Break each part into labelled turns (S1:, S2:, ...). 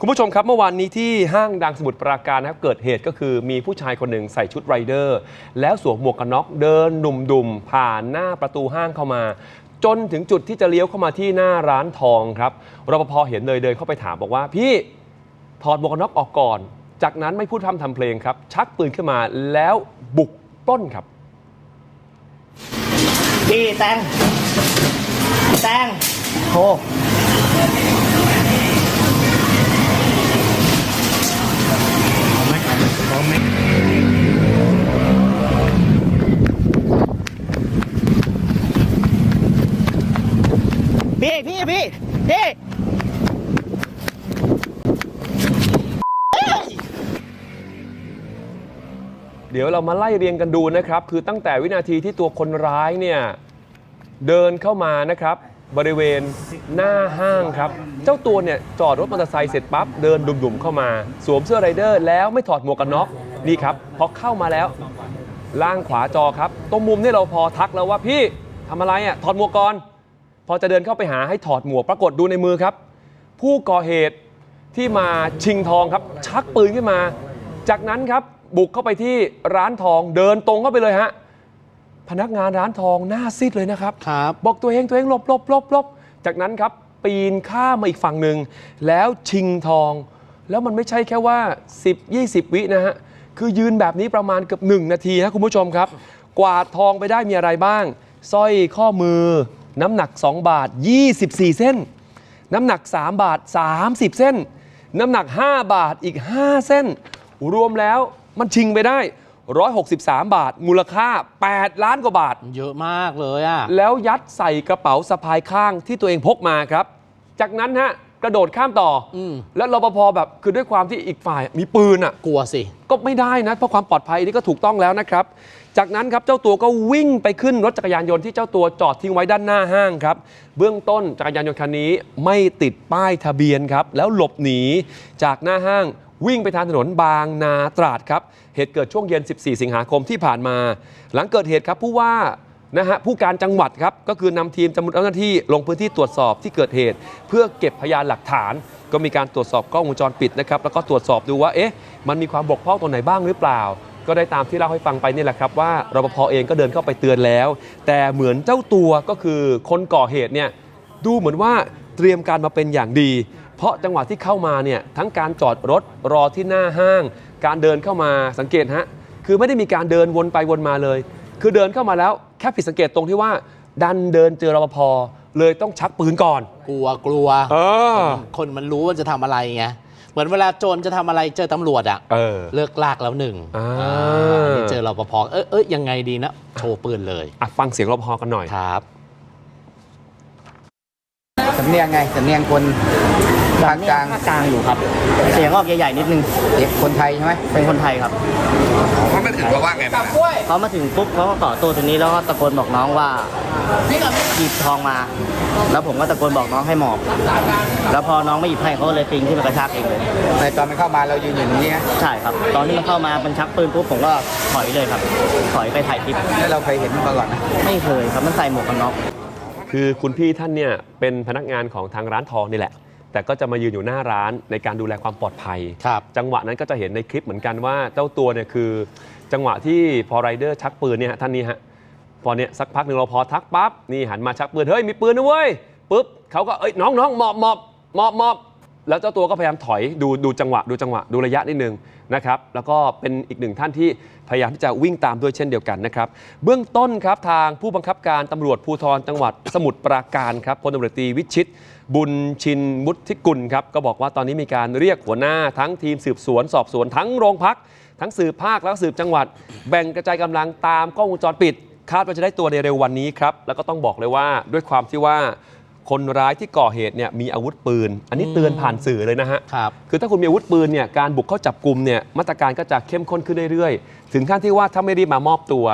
S1: คุณผู้ชมครับเมื่อวานนี้ที่ห้างดังสมุทรปราการนะครับเกิดเหตุก็คือมีผู้ชายคนหนึ่งใส่ชุดไรเดอร์ แล้วสวมหมวกกันน็อกเดินดุมผ่านหน้าประตูห้างเข้ามา จนถึงจุดที่จะเลี้ยวเข้ามาที่หน้าร้านทองครับรปภเห็นเลยเดินเข้าไปถามบอกว่า พี่ถอดหมวกกันน็อกออกก่อน จากนั้นไม่พูดพร่ำทำเพลงครับ ชักปืนขึ้นมาแล้วบุกปล้นครับ
S2: พี่แตงแตงโท พี่พี่พี่พี่
S1: เดี๋ยวเรามาไล่เรียงกันดูนะครับ คือตั้งแต่วินาทีที่ตัวคนร้ายเนี่ย เดินเข้ามานะครับ บริเวณหน้าห้างครับ เจ้าตัวเนี่ยจอดรถมอเตอร์ไซค์เสร็จปั๊บเดินดุ่มๆเข้ามา สวมเสื้อไรเดอร์แล้วไม่ถอดหมวกกันน็อกนี่ครับพอเข้ามาแล้ว ล่างขวาจอครับ ตรงมุมนี่เราพอทักแล้วว่าพี่ทำอะไรอะถอดหมวกก่อน พอจะเดินเข้าไปหาให้ถอดหมวกปรากฏดูในมือครับ ผู้ก่อเหตุที่มาชิงทองครับ ชักปืนขึ้นมา จากนั้นครับบุกเข้าไปที่ร้านทองเดินตรงเข้าไปเลยฮะพนักงานร้านทองหน้าซีดเลยนะครับ
S2: ครับ
S1: บอกตัวเองตัวเองหลบหลบหลบหลบจากนั้นครับ ปีนข้ามมาอีกฝั่งหนึ่งแล้วชิงทอง แล้วมันไม่ใช่แค่ว่า 10 20 วินะฮะคือยืนแบบนี้ประมาณเกือบ1นาทีครับคุณผู้ชมครับ กวาดทองไปได้มีอะไรบ้างสร้อยข้อมือ น้ำหนัก 2 บาท 24 เส้น น้ำหนัก 3 บาท 30 เส้น น้ำหนัก 5 บาทอีก 5 เส้น รวมแล้วมันชิงไปได้ 163 บาท มูลค่า 8 ล้านกว่าบาท
S3: เยอะมากเลยอะ
S1: แล้วยัดใส่กระเป๋าสะพายข้างที่ตัวเองพกมาครับ จากนั้นฮะ กระโดดข้ามต่ออ
S3: ม
S1: แล้วรปภแบบคือด้วยความที่อีกฝ่ายมีปืนอะ
S3: กลัวสิ
S1: ก็ไม่ได้นะ เพราะความปลอดภัยนี่ก็ถูกต้องแล้วนะครับ จากนั้นครับเจ้าตัวก็วิ่งไปขึ้นรถจักรยานยนต์ที่เจ้าตัวจอดทิ้งไว้ด้านหน้าห้างครับ เบื้องต้นจักรยานยนต์คันนี้ไม่ติดป้ายทะเบียนครับ แล้วหลบหนีจากหน้าห้าง วิ่งไปทางถนนบางนาตราดครับ เหตุเกิดช่วงเย็น 14 สิงหาคมที่ผ่านมา หลังเกิดเหตุครับผู้ว่า นะฮะผู้การจังหวัดครับก็คือนำทีมจำนวนเจ้าหน้าที่ลงพื้นที่ตรวจสอบที่เกิดเหตุ เพื่อเก็บพยานหลักฐาน ก็มีการตรวจสอบกล้องวงจรปิดนะครับแล้วก็ตรวจสอบดูว่าเอ๊ะมันมีความบกพร่องตรงไหนบ้างหรือเปล่า ก็ได้ตามที่เล่าให้ฟังไปนี่แหละครับว่ารปภเองก็เดินเข้าไปเตือนแล้ว แต่เหมือนเจ้าตัวก็คือคนก่อเหตุเนี่ยดูเหมือนว่าเตรียมการมาเป็นอย่างดี เพราะจังหวะที่เข้ามาเนี่ยทั้งการจอดรถรอที่หน้าห้าง การเดินเข้ามาสังเกตฮะคือไม่ได้มีการเดินวนไปวนมาเลย คือเดินเข้ามาแล้วแค่ผิดสังเกตตรงที่ว่า ดันเดินเจอรปภเลยต้องชักปืนก่อน
S3: กลัวกลัว
S1: เออ
S3: คนมันรู้ว่าจะทำอะไรไงเหมือนเวลาโจรจะทำอะไรเจอตำรวจอะ
S1: เออ
S3: เลิกลากแล้วหนึ่ง
S1: อ่า
S3: อ่านี่เจอรปภเอ้ยเอ้ยยังไงดีนะโชว์ปืนเลย
S1: อะฟังเสียงรปภกันหน่อย
S3: ครับ
S4: สำเนียงไงสำเนียงคน ภาคกลาง
S2: ภาคกลางอยู่ครับ เสียงออกใหญ่ๆนิดนึง
S4: เด็กคนไทยใช่ไหม
S2: เป็นคนไทยครับ
S5: เขามาถึงเราว่าไงบ้างอะ
S2: เขามาถึงปุ๊บเขาก็ต่อตัวตรงนี้แล้วก็ตะโกนบอกน้องว่าหยิบทองมา แล้วผมก็ตะโกนบอกน้องให้หมอบ แล้วพอน้องไม่หยิบให้เขาก็เลยปีนขึ้นมากระชากเองเลย
S4: ในตอนมันเข้ามาเรายืนอยู่ตรงนี้นะ
S2: ใช่ครับ ตอนที่มันเข้ามามันชักปืนปุ๊บผมก็ถอยเลยครับ ถอยไปถ่ายคลิป
S4: แล้วเราเคยเห็นมันมาก่อนนะ
S2: ไม่เคยครับมันใส่หมวกกันน็อก
S1: คือคุณพี่ท่านเนี่ยเป็นพนักงานของทางร้านทองนี่แหละ แต่ก็จะมายืนอยู่หน้าร้านในการดูแลความปลอดภัย
S3: ครับ
S1: จังหวะนั้นก็จะเห็นในคลิปเหมือนกันว่าเจ้าตัวเนี่ยคือ จังหวะที่พอไรเดอร์ชักปืนเนี่ยฮะท่านนี้ฮะพอเนี่ยสักพักหนึ่งเราพอทักปั๊บนี่หันมาชักปืนเฮ้ยมีปืนนะเว้ยปุ๊บเขาก็เอ้ยน้องน้องหมอบหมอบหมอบหมอบ แล้วเจ้าตัวก็พยายามถอยดูดูจังหวะดูจังหวะดูระยะนิดนึงนะครับแล้วก็เป็นอีกหนึ่งท่านที่พยายามที่จะวิ่งตามด้วยเช่นเดียวกันนะครับเบื้องต้นครับทางผู้บังคับการตำรวจภูธรจังหวัดสมุทรปราการครับพลตำรวจตรีวิชิต บุญชินมุทิกุลครับก็บอกว่าตอนนี้มีการเรียกหัวหน้าทั้งทีมสืบสวน สอบสวนทั้งโรงพัก ทั้งสืบภาคแล้วก็สืบจังหวัด แบ่งกระจายกำลังตามกล้องวงจรปิด คาดว่าจะได้ตัวในเร็ววันนี้ครับแล้วก็ต้องบอกเลยว่าด้วยความที่ว่า คนร้ายที่ก่อเหตุเนี่ยมีอาวุธปืน อันนี้เตือนผ่านสื่อเลยนะฮะ
S3: ครับ
S1: คือถ้าคุณมีอาวุธปืนเนี่ยการบุกเข้าจับกลุ่มเนี่ยมาตรการก็จะเข้มข้นขึ้นเรื่อยๆ ถึงขั้นที่ว่าถ้าไม่รีบมามอบตัว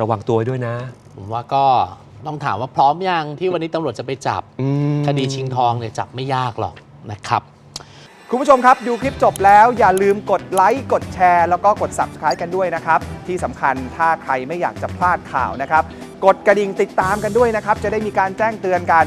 S1: ระวังตัวไว้ด้วยนะ
S3: ผมว่าก็ต้องถามว่าพร้อมยังที่วันนี้ตำรวจจะไปจับ
S1: อืม
S3: คดีชิงทองเนี่ยจับไม่ยากหรอกนะครับ
S6: คุณผู้ชมครับ ดูคลิปจบแล้วอย่าลืมกดไลค์กดแชร์ แล้วก็กด Subscribe กันด้วยนะครับ ที่สำคัญถ้าใครไม่อยากจะพลาดข่าวนะครับ กดกระดิ่งติดตามกันด้วยนะครับ จะได้มีการแจ้งเตือนกัน